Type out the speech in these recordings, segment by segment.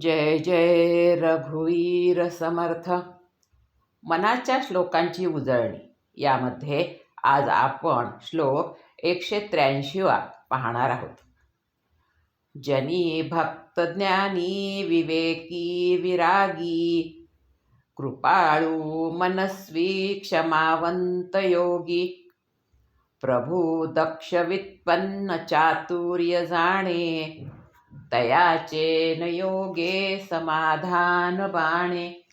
जय जय रघुवीर समर्थ. मनाच्या श्लोकांची उजळणी. यामध्ये आज आपण श्लोक एकशे त्र्याऐंशीवा पाहणार आहोत. जनी भक्त ज्ञानी विवेकी विरागी कृपाळू मनस्वी क्षमावंत योगी प्रभू दक्ष वित्पन्न चातुर्य जाणे. तयाचे न योगे समाधान बाणे.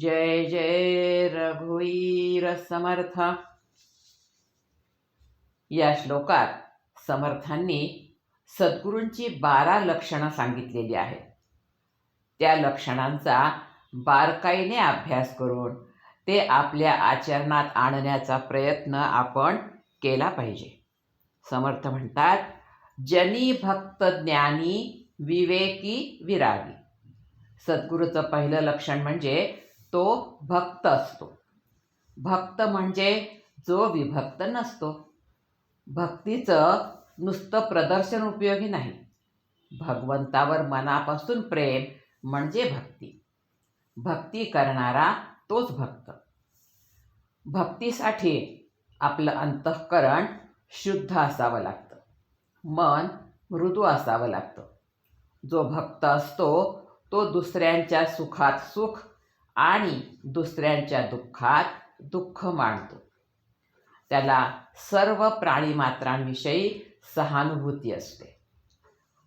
जय जय रघुवीर समर्थ. या श्लोकात समर्थांनी सद्गुरूंची बारा लक्षणं सांगितलेली आहेत. त्या लक्षणांचा बारकाईने अभ्यास करून ते आपल्या आचरणात आणण्याचा प्रयत्न आपण केला पाहिजे. समर्थ म्हणतात जनी भक्त ज्ञानी विवेकी विरागी. सद्गुरूचं पहिलं लक्षण म्हणजे तो भक्त असतो. भक्त म्हणजे जो विभक्त नसतो. भक्तीचं नुसतं प्रदर्शन उपयोगी नाही. भगवंतावर मनापासून प्रेम म्हणजे भक्ती. भक्ती करणारा तोच भक्त. भक्तीसाठी आपलं अंतःकरण शुद्ध असावं लागतं. मन मृदू असावं लागतं. जो भक्त असतो तो दुसऱ्यांच्या सुखात सुख आणि दुसऱ्यांच्या दुःखात दुःख मानतो त्याला सर्व प्राणीमात्रांविषयी सहानुभूती असते.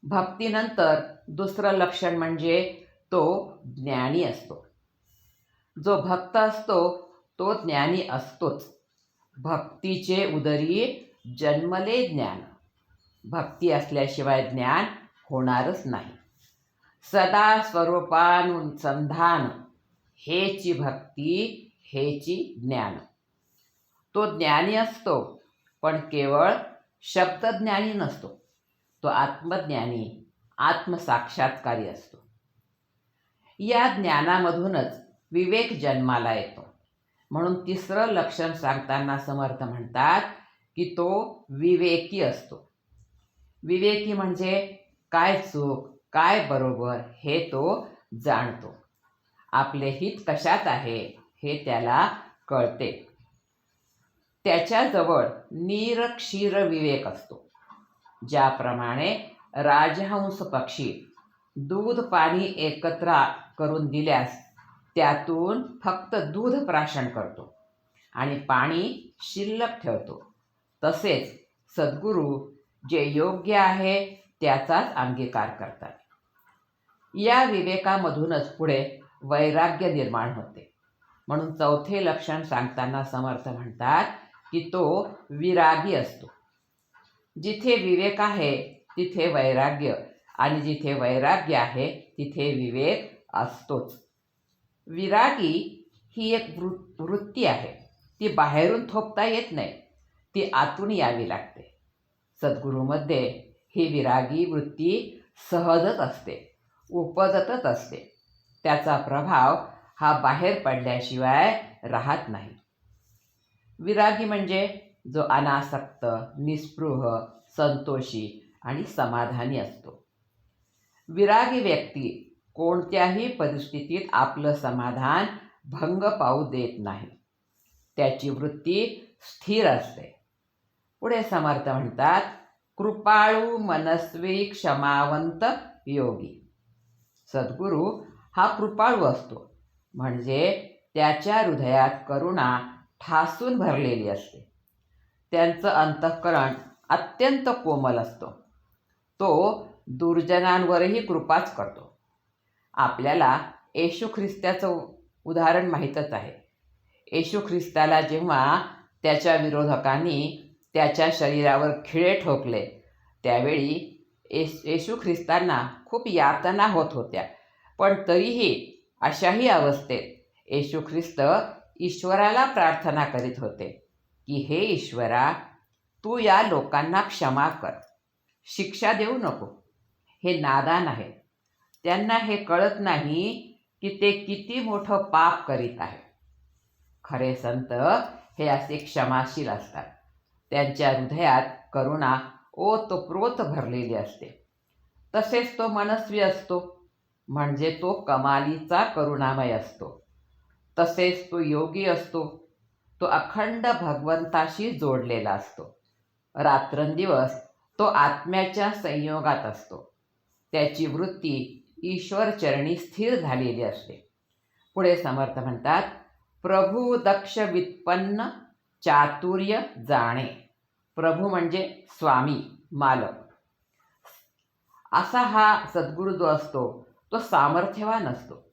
भक्तीनंतर दुसरं लक्षण म्हणजे तो ज्ञानी असतो. जो भक्त असतो तो ज्ञानी असतोच. भक्तीचे उदरी जन्मले ज्ञान. भक्ती असल्याशिवाय ज्ञान होणारच नाही. सदा स्वरूपानुसंधान हेची भक्ती हेची ज्ञान. तो ज्ञानी असतो पण केवळ शब्दज्ञानी नसतो. तो आत्मज्ञानी आत्मसाक्षात्कारी असतो. या ज्ञानामधूनच विवेक जन्माला येतो. म्हणून तिसरं लक्षण सांगताना समर्थ म्हणतात की तो विवेकी असतो. विवेकी म्हणजे काय चूक काय बरोबर हे तो जाणतो. आपले हित कशात आहे हे त्याला कळते. त्याच्याजवळ निरक्षीर विवेक असतो. ज्याप्रमाणे राजहंस पक्षी दूध पाणी एकत्र करून दिल्यास त्यातून फक्त दूध प्राशन करतो आणि पाणी शिल्लक ठेवतो. तसेच सद्गुरू जे योग्य आहे त्याचाच अंगीकार करतात. या विवेकामधूनच पुढे वैराग्य निर्माण होते. म्हणून चौथे लक्षण सांगताना समर्थ म्हणतात की तो विरागी असतो. जिथे विवेक आहे तिथे वैराग्य आणि जिथे वैराग्य आहे तिथे विवेक असतोच. विरागी ही एक वृ वृत्ती आहे. ती बाहेरून थोपता येत नाही. ती आतून यावी लागते. सद्गुरूमध्ये ही विरागी वृत्ती सहजच असते उपजतच असते. त्याचा प्रभाव हा बाहेर पडल्याशिवाय राहत नाही. विरागी म्हणजे जो अनासक्त निस्पृह संतोषी आणि समाधानी असतो. विरागी व्यक्ती कोणत्याही परिस्थितीत आपलं समाधान भंग पाहू देत नाही. त्याची वृत्ती स्थिर असते. पुढे समर्थ म्हणतात कृपाळू मनस्वी क्षमावंत योगी. सद्गुरू हा कृपाळू असतो म्हणजे त्याच्या हृदयात करुणा ठासून भरलेली असते. त्यांचं अंतःकरण अत्यंत कोमल असतो. तो दुर्जनांवरही कृपाच करतो. आपल्याला येशू ख्रिस्ताचं उदाहरण माहीतच आहे. येशू ख्रिस्ताला जेव्हा त्याच्या विरोधकांनी त्याच्या शरीरावर खिळे ठोकले. त्यावेळी येस येशू ख्रिस्तांना खूप यातना होत होत्या. पण तरीही अशाही अवस्थेत येशू ख्रिस्त ईश्वराला प्रार्थना करीत होते की हे ईश्वरा तू या लोकांना क्षमा कर. शिक्षा देऊ नको. हे नादान आहे. त्यांना हे कळत नाही की ते किती मोठं पाप करीत आहे खरे संत हे असे क्षमाशील असतात. त्यांच्या हृदयात करुणा ओतप्रोत भरलेली असते. तसेच तो मनस्वी असतो म्हणजे तो कमालीचा करुणामय असतो. तसेच तो योगी असतो तो अखंड भगवंताशी जोडलेला असतो. रात्रंदिवस तो आत्म्याच्या संयोगात असतो. त्याची वृत्ती ईश्वरचरणी स्थिर झालेली असते. पुढे समर्थ म्हणतात प्रभू दक्ष वित्पन्न चातुर्य जाणे. प्रभू म्हणजे स्वामी मालक. असा हा सद्गुरू जो असतो तो सामर्थ्यवान असतो.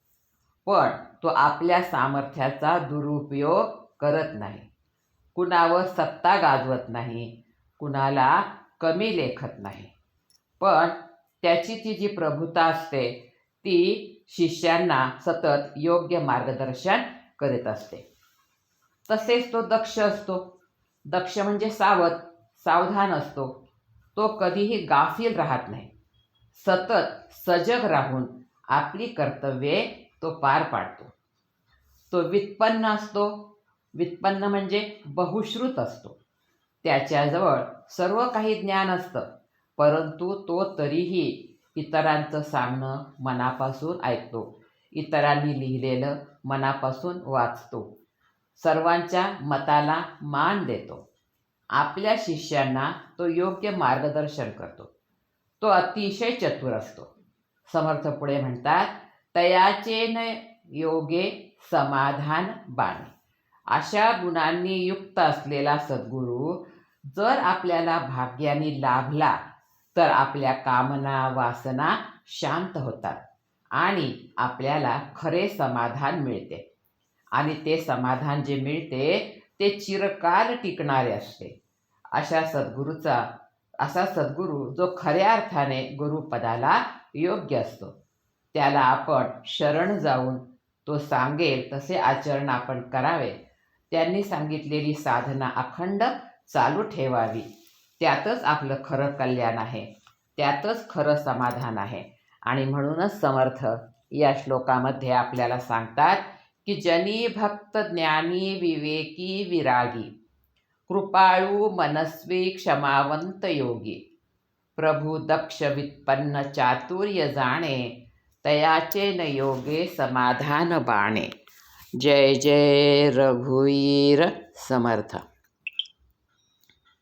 पण तो आपल्या सामर्थ्याचा दुरुपयोग करत नाही. कुणावर सत्ता गाजवत नाही कुणाला कमी लेखत नाही. पण त्याची ती जी प्रभुता असते ती शिष्यांना सतत योग्य मार्गदर्शन करीत असते. तसेच तो दक्ष असतो. दक्ष म्हणजे सावध सावधान असतो. तो कधीही गाफील राहत नाही. सतत सजग राहून आपली कर्तव्ये तो पार पाडतो. तो व्युत्पन्न असतो. व्युत्पन्न म्हणजे बहुश्रुत असतो. त्याच्याजवळ सर्व काही ज्ञान असतं. परंतु तो तरीही इतरांचं सांगणं मनापासून ऐकतो. इतरांनी लिहिलेलं मनापासून वाचतो. सर्वांच्या मताला मान देतो. आपल्या शिष्यांना तो योग्य मार्गदर्शन करतो. तो अतिशय चतुर असतो. समर्थ पुढे म्हणतात तयाचे न योगे समाधान बाणे. अशा गुणांनी युक्त असलेला सद्गुरू जर आपल्याला भाग्याने लाभला तर आपल्या कामना वासना शांत होतात आणि आपल्याला खरे समाधान मिळते. आणि ते समाधान जे मिळते ते चिरकाल टिकणारे असते. अशा सद्गुरूचा असा सद्गुरू जो खऱ्या अर्थाने गुरुपदाला योग्य असतो. त्याला आपण शरण जाऊन तो सांगेल तसे आचरण आपण करावे. त्यांनी सांगितलेली साधना अखंड चालू ठेवावी. त्यातच आपलं खरं कल्याण आहे. त्यातच खरं समाधान आहे. आणि म्हणूनच समर्थ या श्लोकामध्ये आपल्याला सांगतात की जनी भक्त ज्ञानी विवेकी विरागी कृपाळू मनस्वी क्षमावंत योगी प्रभू दक्ष वित्पन्न चातुर्य जाणे तयाचे न योगे समाधान बाणे. जय जय रघुवीर समर्थ.